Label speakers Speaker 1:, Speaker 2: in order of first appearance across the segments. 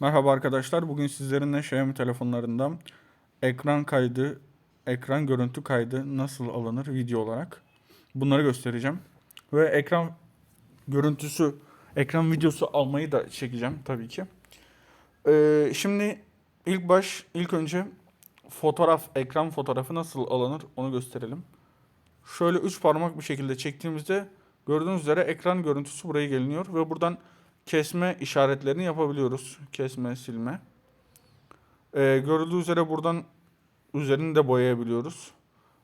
Speaker 1: Merhaba arkadaşlar. Bugün sizlerinle Xiaomi telefonlarında ekran kaydı, ekran görüntü kaydı nasıl alınır video olarak bunları göstereceğim. Ve ekran görüntüsü, ekran videosu almayı da çekeceğim tabii ki. Ee, şimdi ilk baş, ilk önce fotoğraf, ekran fotoğrafı nasıl alınır onu gösterelim. Şöyle üç parmak bir şekilde çektiğimizde gördüğünüz üzere ekran görüntüsü buraya geliniyor ve buradan kesme işaretlerini yapabiliyoruz. Kesme, silme. Ee, görüldüğü üzere buradan üzerini de boyayabiliyoruz.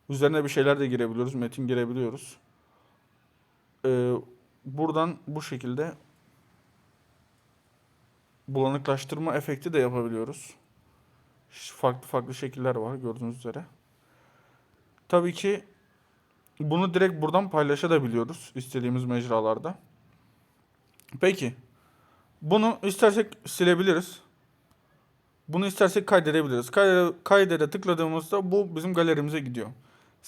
Speaker 1: Üzerine bir şeyler de girebiliyoruz. Metin girebiliyoruz. Ee, buradan bu şekilde bulanıklaştırma efekti de yapabiliyoruz. Farklı farklı şekiller var gördüğünüz üzere. Tabii ki bunu direkt buradan paylaşabiliyoruz istediğimiz mecralarda. Peki. Bunu istersek silebiliriz. Bunu istersek kaydedebiliriz. Kaydede, kaydede tıkladığımızda bu bizim galerimize gidiyor.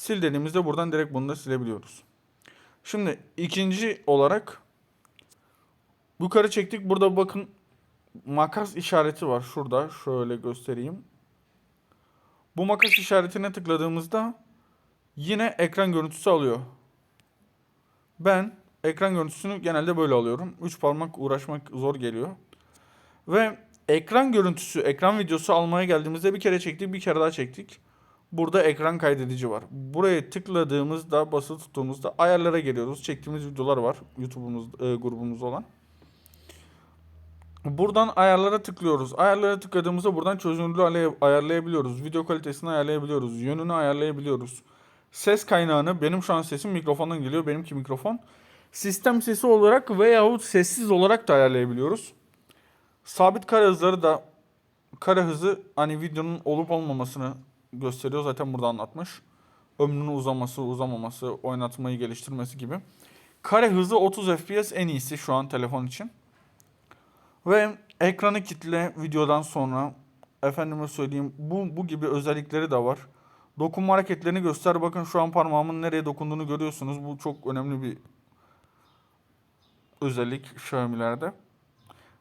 Speaker 1: Sil dediğimizde buradan direkt bunu da silebiliyoruz. Şimdi ikinci olarak yukarı çektik. Burada bakın makas işareti var. Şurada şöyle göstereyim. Bu makas işaretine tıkladığımızda yine ekran görüntüsü alıyor. Ben ekran görüntüsünü genelde böyle alıyorum. 3 parmak uğraşmak zor geliyor. Ve ekran görüntüsü, ekran videosu almaya geldiğimizde bir kere çektik, bir kere daha çektik. Burada ekran kaydedici var. Buraya tıkladığımızda, basılı tuttuğumuzda ayarlara geliyoruz. Çektiğimiz videolar var YouTube'umuz, e, grubumuz olan. Buradan ayarlara tıklıyoruz. Ayarlara tıkladığımızda buradan çözünürlüğü ayarlay- ayarlayabiliyoruz. Video kalitesini ayarlayabiliyoruz. Yönünü ayarlayabiliyoruz. Ses kaynağını benim şu an sesim mikrofondan geliyor. Benimki mikrofon. Sistem sesi olarak veyahut sessiz olarak da ayarlayabiliyoruz. Sabit kare hızları da kare hızı hani videonun olup olmamasını gösteriyor. Zaten burada anlatmış. Ömrünün uzaması, uzamaması, oynatmayı geliştirmesi gibi. Kare hızı 30 FPS en iyisi şu an telefon için. Ve ekranı kitle videodan sonra efendime söyleyeyim bu, bu gibi özellikleri de var. Dokunma hareketlerini göster. Bakın şu an parmağımın nereye dokunduğunu görüyorsunuz. Bu çok önemli bir özellik Xiaomi'lerde.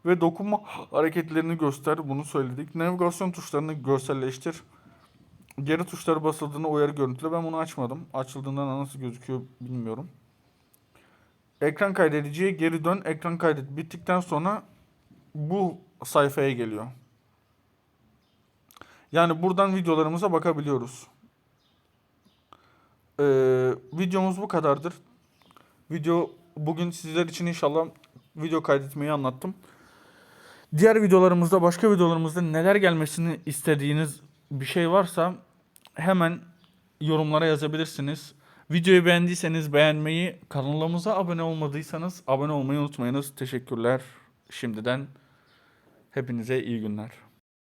Speaker 1: Ve dokunma hareketlerini göster. Bunu söyledik. Navigasyon tuşlarını görselleştir. Geri tuşları basıldığında uyarı görüntüle. Ben bunu açmadım. Açıldığında nasıl gözüküyor bilmiyorum. Ekran kaydediciye geri dön. Ekran kaydet bittikten sonra bu sayfaya geliyor. Yani buradan videolarımıza bakabiliyoruz. Ee, videomuz bu kadardır. Video bugün sizler için inşallah video kaydetmeyi anlattım. Diğer videolarımızda, başka videolarımızda neler gelmesini istediğiniz bir şey varsa hemen yorumlara yazabilirsiniz. Videoyu beğendiyseniz beğenmeyi, kanalımıza abone olmadıysanız abone olmayı unutmayınız. Teşekkürler şimdiden. Hepinize iyi günler.